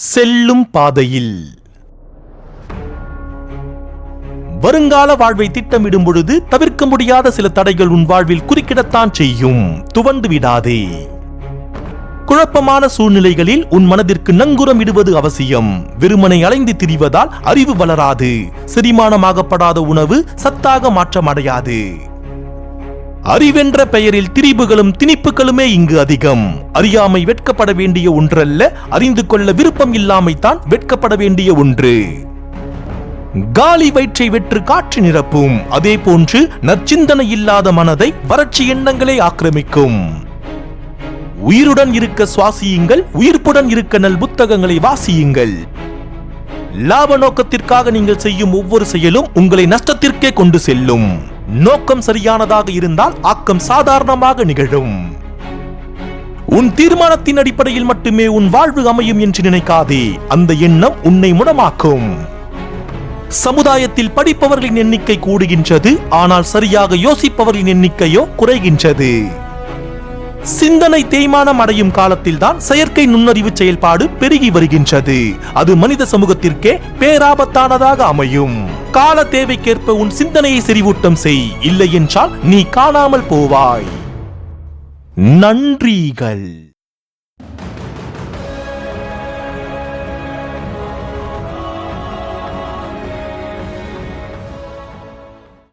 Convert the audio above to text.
செல்லும் பாதையில். வருங்கால வாழ்வை திட்டமிடும் பொழுது தவிர்க்க முடியாத சில தடைகள் உன் வாழ்வில் குறுக்கிடத்தான் செய்யும். துவண்டு விடாதே. குழப்பமான சூழ்நிலைகளில் உன் மனதிற்கு நங்குரம் இடுவது அவசியம். வெறுமனை அலைந்து திரிவதால் அறிவு வளராது. செரிமானமாகப்படாத உணவு சத்தாக மாற்றமடையாது. அறிவென்ற பெயரில் திரிபுகளும் திணிப்புகளுமே இங்கு அதிகம். அறியாமை வெட்கப்பட வேண்டிய ஒன்றல்ல அறிந்து கொள்ள விருப்பம் இல்லாமைத்தான் வெட்கப்பட வேண்டிய ஒன்று. காலி வயிற்றை வெற்று காற்று நிரப்பும் அதே போன்று நற்சிந்தனை இல்லாத மனதை வறட்சி எண்ணங்களே ஆக்கிரமிக்கும். உயிருடன் இருக்க சுவாசியுங்கள் உயிர்ப்புடன் இருக்க நல் புத்தகங்களை வாசியுங்கள். லாப நோக்கத்திற்காக நீங்கள் செய்யும் ஒவ்வொரு செயலும் உங்களை நஷ்டத்திற்கே கொண்டு செல்லும். நோக்கம் சரியானதாக இருந்தால் ஆக்கம் சாதாரணமாக நிகழும். உன் தீர்மானத்தின் அடிப்படையில் மட்டுமே உன் வாழ்வு அமையும் என்று நினைக்காதே. அந்த எண்ணம் உன்னை முடமாக்கும் சமுதாயத்தில் படிப்பவர்களின் எண்ணிக்கை கூடுகின்றது ஆனால் சரியாக யோசிப்பவர்களின் எண்ணிக்கையோ குறைகின்றது. சிந்தனை தேய்மானம் அடையும் காலத்தில்தான் செயற்கை நுண்ணறிவு செயல்பாடு பெருகி வருகின்றது. அது மனித சமூகத்திற்கே பேராபத்தானதாக அமையும். கால தேவைக்கேற்ப உன் சிந்தனையை செறிவூட்டம் செய். இல்லை என்றால் நீ காணாமல் போவாய். நன்றிகள்.